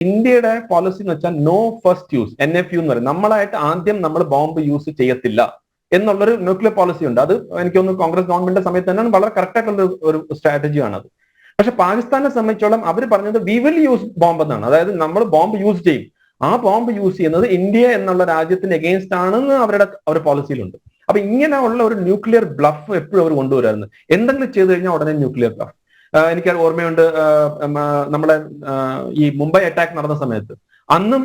ഇന്ത്യയുടെ പോളിസി എന്ന് വെച്ചാൽ no first use N F U എന്ന് പറയും. നമ്മളായിട്ട് ആദ്യം നമ്മൾ ബോംബ് യൂസ് ചെയ്യത്തില്ല എന്നുള്ളൊരു ന്യൂക്ലിയർ പോളിസി ഉണ്ട്. അത് എനിക്ക് തോന്നുന്നു കോൺഗ്രസ് ഗവൺമെന്റിന്റെ സമയത്ത് തന്നെയാണ് വളരെ കറക്റ്റ് ആയിട്ടുള്ള ഒരു- സ്ട്രാറ്റജിയാണ് അത് പക്ഷെ പാകിസ്ഥാനെ സംബന്ധിച്ചോളം അവർ പറഞ്ഞത് വി വിൽ യൂസ് ബോംബ് എന്നാണ്. അതായത് നമ്മൾ ബോംബ് യൂസ് ചെയ്യും. ആ ബോംബ് യൂസ് ചെയ്യുന്നത് ഇന്ത്യ എന്നുള്ള രാജ്യത്തിന് എഗെയിൻസ്റ്റ് ആണെന്ന് അവരുടെ അവരുടെ പോളിസിയിലുണ്ട് അപ്പൊ ഇങ്ങനെയുള്ള ഒരു ന്യൂക്ലിയർ ബ്ലഫ് എപ്പോഴും അവർ കൊണ്ടുവരായിരുന്നു എന്തെങ്കിലും ചെയ്തു കഴിഞ്ഞാൽ ഉടനെ ന്യൂക്ലിയർ ബ്ലഫ് എനിക്ക് ഓർമ്മയുണ്ട്. നമ്മുടെ ഈ മുംബൈ അറ്റാക്ക് നടന്ന സമയത്ത്. അന്നും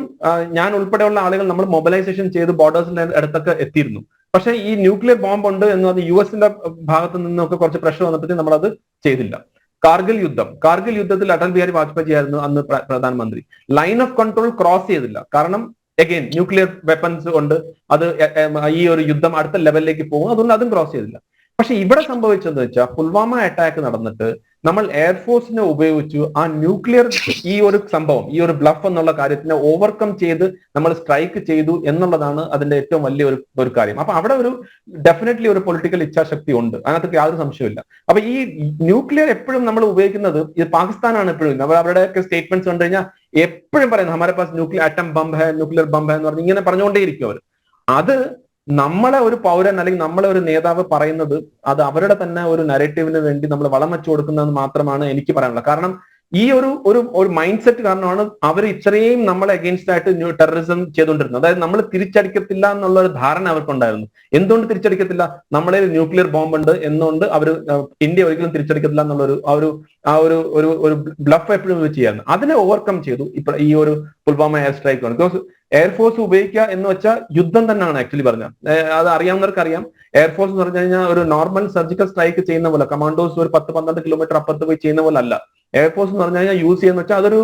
ഞാൻ ഉൾപ്പെടെയുള്ള ആളുകൾ നമ്മൾ മൊബിലൈസേഷൻ ചെയ്ത് ബോർഡേഴ്സിന്റെ അടുത്തൊക്കെ എത്തിയിരുന്നു. പക്ഷെ ഈ ന്യൂക്ലിയർ ബോംബ് ഉണ്ട് എന്ന് അത് യു എസിന്റെ ഭാഗത്ത് നിന്നൊക്കെ കുറച്ച് പ്രഷർ വന്നപ്പോഴത്തേക്കും നമ്മൾ അത് ചെയ്തില്ല. കാർഗിൽ യുദ്ധം. കാർഗിൽ യുദ്ധത്തിൽ അടൽ ബിഹാരി വാജ്പേയി ആയിരുന്നു അന്ന് പ്രധാനമന്ത്രി. ലൈൻ ഓഫ് കൺട്രോൾ ക്രോസ് ചെയ്തില്ല. കാരണം എഗെയിൻ ന്യൂക്ലിയർ വെപ്പൺസ് കൊണ്ട് അത് ഈ ഒരു യുദ്ധം അടുത്ത ലെവലിലേക്ക് പോകും. അതുകൊണ്ട് അതും ക്രോസ് ചെയ്തില്ല. പക്ഷെ ഇവിടെ സംഭവിച്ചതെന്ന് വെച്ചാൽ പുൽവാമ അറ്റാക്ക് നടന്നിട്ട് നമ്മൾ എയർഫോഴ്സിനെ ഉപയോഗിച്ചു ആ ന്യൂക്ലിയർ ഈ ഒരു സംഭവം ഈ ഒരു ബ്ലഫ് എന്നുള്ള കാര്യത്തിനെ ഓവർകം ചെയ്ത് നമ്മൾ സ്ട്രൈക്ക് ചെയ്തു എന്നുള്ളതാണ് അതിന്റെ ഏറ്റവും വലിയ ഒരു ഒരു കാര്യം. അപ്പൊ അവിടെ ഒരു ഡെഫിനറ്റ്ലി ഒരു പൊളിറ്റിക്കൽ ഇച്ഛാശക്തി ഉണ്ട്. അതിനകത്ത് യാതൊരു സംശയമില്ല അപ്പൊ ഈ ന്യൂക്ലിയർ എപ്പോഴും നമ്മൾ ഉപയോഗിക്കുന്നത് ഇത് പാകിസ്ഥാനാണ് എപ്പോഴും. അവർ അവരുടെയൊക്കെ സ്റ്റേറ്റ്മെന്റ്സ് കണ്ടു കഴിഞ്ഞാൽ എപ്പോഴും പറയുന്നത് ഹമാരെ പാസ് ന്യൂക്ലിയർ ആറ്റം ബംബ് ഹെ ന്യൂക്ലിയർ ബംബ് എന്ന് പറഞ്ഞ് ഇങ്ങനെ പറഞ്ഞുകൊണ്ടേയിരിക്കും അവർ. അത് നമ്മളെ ഒരു പൗരൻ അല്ലെങ്കിൽ നമ്മളെ ഒരു നേതാവ് പറയുന്നത് അത് അവരുടെ തന്നെ ഒരു നരേറ്റീവിന് വേണ്ടി നമ്മൾ വളം വെച്ചു കൊടുക്കുന്നത് മാത്രമാണ് എനിക്ക് പറയാനുള്ളത്. കാരണം ഈ ഒരു ഒരു ഒരു മൈൻഡ് സെറ്റ് കാരണമാണ് അവർ ഇത്രയും നമ്മളെ അഗേൻസ്റ്റ് ആയിട്ട് ന്യൂ ടെററിസം ചെയ്തുകൊണ്ടിരുന്നത്. അതായത് നമ്മൾ തിരിച്ചടിക്കത്തില്ല എന്നുള്ള ഒരു ധാരണ അവർക്കുണ്ടായിരുന്നു. എന്തുകൊണ്ട് തിരിച്ചടിക്കത്തില്ല? നമ്മളെ ന്യൂക്ലിയർ ബോംബ് ഉണ്ട് എന്നുകൊണ്ട് അവർ ഇന്ത്യ ഒരിക്കലും തിരിച്ചടിക്കത്തില്ല എന്നുള്ള ഒരു ആ ഒരു ആ ഒരു ഒരു ഒരു ബ്ലഫ് എപ്പോഴും ചെയ്യാറുണ്ട്. അതിനെ ഓവർകം ചെയ്തു ഇപ്പൊ ഈ ഒരു Pulwama air strike because air force ഉപയോഗിക്കുക എന്ന് വെച്ചാൽ യുദ്ധം തന്നെയാണ് ആക്ച്വലി പറഞ്ഞത് അത് അറിയാവുന്നവർക്ക് അറിയാം. എയർഫോഴ്സ് എന്ന് പറഞ്ഞു കഴിഞ്ഞാൽ ഒരു നോർമൽ സർജിക്കൽ സ്ട്രൈക്ക് ചെയ്യുന്ന പോലെ കമാൻഡോസ് ഒരു പത്ത് പന്ത്രണ്ട് കിലോമീറ്റർ അപ്പുറത്ത് പോയി ചെയ്യുന്ന പോലെ അല്ല. എയർഫോഴ്സ് എന്ന് പറഞ്ഞു കഴിഞ്ഞാൽ യൂസ് ചെയ്യുന്ന വെച്ചാൽ അതൊരു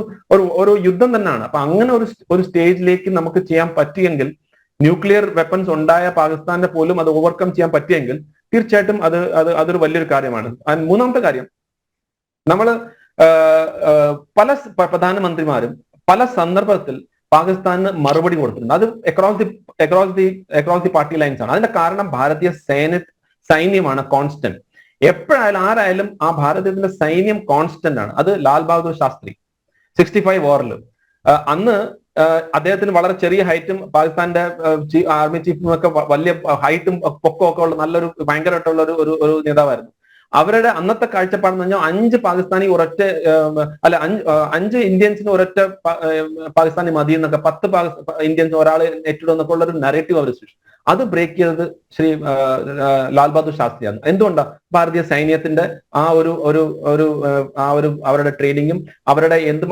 ഒരു യുദ്ധം തന്നെയാണ്. അപ്പൊ അങ്ങനെ ഒരു ഒരു സ്റ്റേജിലേക്ക് നമുക്ക് ചെയ്യാൻ പറ്റിയെങ്കിൽ ന്യൂക്ലിയർ വെപ്പൺസ് ഉണ്ടായ പാകിസ്ഥാനെ പോലും അത് ഓവർകം ചെയ്യാൻ പറ്റിയെങ്കിൽ തീർച്ചയായിട്ടും അത് അത് അതൊരു വലിയൊരു കാര്യമാണ്. മൂന്നാമത്തെ കാര്യം നമ്മൾ പല പ്രധാനമന്ത്രിമാരും പല സന്ദർഭത്തിൽ പാകിസ്ഥാന് മറുപടി കൊടുത്തിട്ടുണ്ട്. അത് across the across the across the party lines ആണ്. അതിന്റെ കാരണം ഭാരതീയ സേന സൈന്യമാണ് കോൺസ്റ്റന്റ് എപ്പോഴായാലും ആരായാലും ആ ഭാരതത്തിന്റെ സൈന്യം കോൺസ്റ്റന്റ് ആണ്. അത് ലാൽ ബഹാദൂർ ശാസ്ത്രി സിക്സ്റ്റി ഫൈവ് വാറിൽ അന്ന് അദ്ദേഹത്തിന് വളരെ ചെറിയ ഹൈറ്റും പാകിസ്ഥാന്റെ ആർമി ചീഫും ഒക്കെ വലിയ ഹൈറ്റും പൊക്കമൊക്കെ ഉള്ള നല്ലൊരു ഭയങ്കരമായിട്ടുള്ള ഒരു ഒരു നേതാവായിരുന്നു. അവരുടെ അന്നത്തെ കാഴ്ചപ്പാടെന്ന് പറഞ്ഞാൽ അഞ്ച് പാകിസ്ഥാനി ഒരൊറ്റ അല്ല അഞ്ച് ഇന്ത്യൻസിന് ഒരൊറ്റ പാകിസ്ഥാനി മതി എന്നൊക്കെ പത്ത് പാകിസ്- ഇന്ത്യൻസ് ഒരാൾ ഏറ്റവും എന്നൊക്കെ ഉള്ള ഒരു നരേറ്റീവ് അവർ സൃഷ്ടിച്ചു അത് ബ്രേക്ക് ചെയ്തത് ശ്രീ ലാൽ ബഹാദൂർ ശാസ്ത്രിയാണ്. എന്തുകൊണ്ടാ? ഭാരതീയ സൈന്യത്തിന്റെ ആ ഒരു ഒരു ഒരു ആ, ഒരു അവരുടെ ട്രെയിനിങ്ങും അവരുടെ എന്ത്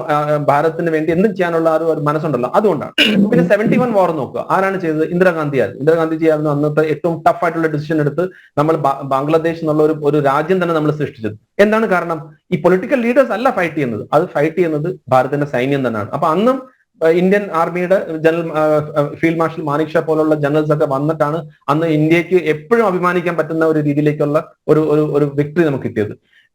ഭാരതത്തിന് വേണ്ടി എന്തും ചെയ്യാനുള്ള ആ ഒരു മനസ്സുണ്ടല്ലോ. അതുകൊണ്ടാണ്. പിന്നെ സെവന്റി വൺ വാർ നോക്കുക. ആരാണ് ചെയ്തത്? ഇന്ദിരാഗാന്ധി ആയിരുന്നു ഇന്ദിരാഗാന്ധിജി ആയിരുന്നു അന്നത്തെ ഏറ്റവും ടഫ് ആയിട്ടുള്ള ഡിസിഷൻ എടുത്ത് നമ്മൾ ബംഗ്ലാദേശ് എന്നുള്ള ഒരു ഒരു രാജ്യം തന്നെ നമ്മൾ സൃഷ്ടിച്ചത്. എന്താണ് കാരണം? ഈ പൊളിറ്റിക്കൽ ലീഡേഴ്സ് അല്ല ഫൈറ്റ് ചെയ്യുന്നത്. അത് ഫൈറ്റ് ചെയ്യുന്നത് ഭാരതത്തിന്റെ സൈന്യം തന്നെയാണ്. അപ്പൊ അന്നും ഇന്ത്യൻ ആർമിയുടെ general field marshal Manek Shaw പോലുള്ള ജനറൽസ് ഒക്കെ വന്നിട്ടാണ് അന്ന് ഇന്ത്യയ്ക്ക് എപ്പോഴും അഭിമാനിക്കാൻ പറ്റുന്ന ഒരു രീതിയിലേക്കുള്ള ഒരു ഒരു വിക്ടറി നമുക്ക് കിട്ടിയത്.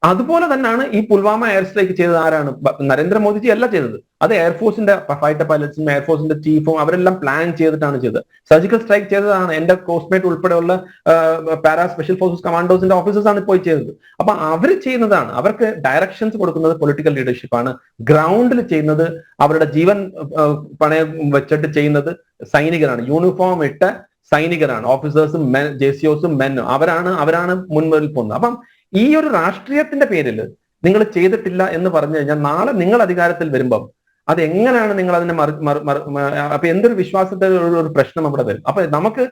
അതുപോലെ തന്നെയാണ് ഈ പുൽവാമ എയർ സ്ട്രൈക്ക് ചെയ്തത് ആരാണ്? നരേന്ദ്രമോദിജി അല്ല ചെയ്തത്. അത് എയർഫോഴ്സിന്റെ ഫൈറ്റർ പൈലറ്റ്സും എയർഫോഴ്സിന്റെ ചീഫും അവരെല്ലാം പ്ലാൻ ചെയ്തിട്ടാണ് ചെയ്തത്. സർജിക്കൽ സ്ട്രൈക്ക് ചെയ്തതാണ്. എന്റെ കോസ്മേറ്റ് ഉൾപ്പെടെയുള്ള പാരാ സ്പെഷ്യൽ ഫോഴ്സസ് കമാൻഡോസിന്റെ ഓഫീസേഴ്സ് ആണ് പോയി ചെയ്തത്. അപ്പൊ അവർ ചെയ്യുന്നതാണ്. അവർക്ക് ഡയറക്ഷൻസ് കൊടുക്കുന്നത് പൊളിറ്റിക്കൽ ലീഡർഷിപ്പ് ആണ്. ഗ്രൗണ്ടിൽ ചെയ്യുന്നത് അവരുടെ ജീവൻ പണയം വെച്ചിട്ട് ചെയ്യുന്നത് സൈനികരാണ്. യൂണിഫോം ഇട്ട സൈനികരാണ്. ഓഫീസേഴ്സും മെൻ ജെ സിഒസും മെന്നും അവരാണ് അവരാണ് മുൻപിൽ പോകുന്നത്. അപ്പം ഈ ഒരു രാഷ്ട്രീയത്തിന്റെ പേരിൽ നിങ്ങൾ ചെയ്തിട്ടില്ല എന്ന് പറഞ്ഞു കഴിഞ്ഞാൽ നാളെ നിങ്ങൾ അധികാരത്തിൽ വരുമ്പം അത് എങ്ങനെയാണ് നിങ്ങൾ അതിനെ മറി അപ്പൊ എന്തൊരു വിശ്വാസത്തെ ഒരു പ്രശ്നം അവിടെ വരും അപ്പൊ നമുക്ക്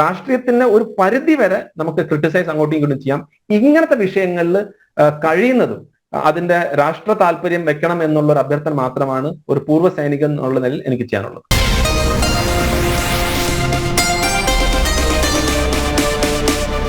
രാഷ്ട്രീയത്തിന് ഒരു പരിധി വരെ നമുക്ക് ക്രിട്ടിസൈസ് അങ്ങോട്ടും ഇങ്ങോട്ടും ചെയ്യാം. ഇങ്ങനത്തെ വിഷയങ്ങളിൽ കഴിയുന്നതും അതിന്റെ രാഷ്ട്ര താല്പര്യം വെക്കണം എന്നുള്ള ഒരു അഭ്യർത്ഥന മാത്രമാണ് ഒരു പൂർവ സൈനികൻ എന്നുള്ള നിലയിൽ എനിക്ക് ചെയ്യാനുള്ളത്.